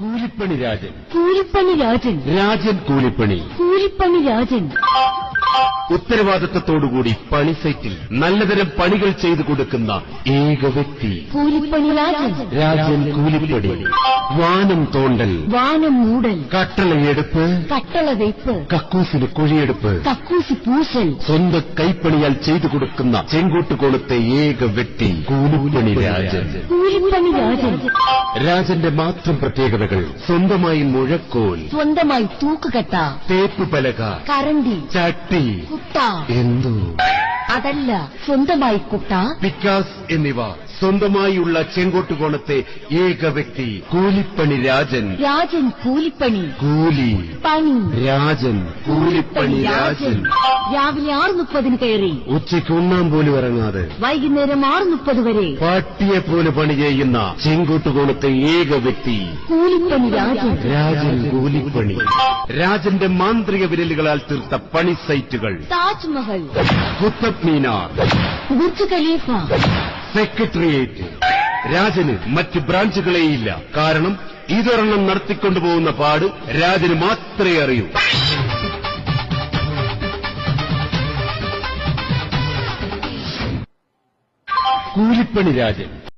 കൂലിപ്പണി രാജൻ. കൂലിപ്പണി രാജൻ. രാജൻ കൂലിപ്പണി. കൂലിപ്പണി രാജൻ. ഉത്തരവാദിത്തത്തോടുകൂടി പണി സൈറ്റിൽ നല്ലതരം പണികൾ ചെയ്തു കൊടുക്കുന്ന ഏക വ്യക്തി. കൂലിപ്പണി രാജൻ. രാജൻ കൂലിപ്പണി. വാനം തോണ്ടൽ. വാനം മൂടൽ. കട്ടളയെടുപ്പ് കട്ടള വെയ്പ്പ് കക്കൂസിന് കുഴിയെടുപ്പ്. കക്കൂസി പൂശൽ. സ്വന്ത കൈപ്പണിയാൽ ചെയ്തു കൊടുക്കുന്ന ചെങ്കോട്ടുകോളത്തെ ഏക വ്യക്തി കൂലിപ്പണി രാജൻ. കൂലിപ്പണി രാജൻ. രാജന്റെ മാത്രം പ്രത്യേകതകൾ സ്വന്തമായി മുഴക്കോൽ. സ്വന്തമായി തൂക്കുകട്ട. തേപ്പ് പലക. കരണ്ടി. ചട്ടി. കുട്ട. എന്തോ. അതല്ല സ്വന്തമായി കുട്ട. പിക്കാസ് എന്നിവ. സ്വന്തമായുള്ള ചെങ്കോട്ടുകോണത്തെ ഏക വ്യക്തി കൂലിപ്പണി രാജൻ. രാജൻ കൂലിപ്പണി. കൂലി. പണി. രാജൻ. കൂലിപ്പണി രാജൻ. രാവിലെ ആറ് മുപ്പതിന് കയറി. ഉച്ചയ്ക്ക് ഉണ്ണാൻ പോലും ഇറങ്ങാതെ. വൈകുന്നേരം ആറ് മുപ്പത് വരെ. പാട്ടിയെ പോലെ പണി ചെയ്യുന്ന ചെങ്കോട്ടുകോണത്തെ ഏക വ്യക്തി. കൂലിപ്പണി രാജൻ. രാജൻ കൂലിപ്പണി. രാജന്റെ മാന്ത്രിക വിരലുകളാൽ തീർത്ത പണി സൈറ്റുകൾ. Taj Mahal. Qutub Minar. Burj Khalifa. Secretariat. രാജന് മറ്റ് ബ്രാഞ്ചുകളേയില്ല. കാരണം ഇതൊരെണ്ണം നടത്തിക്കൊണ്ടുപോകുന്ന പാട് രാജന് മാത്രമേ അറിയൂ. കൂലിപ്പണി രാജൻ.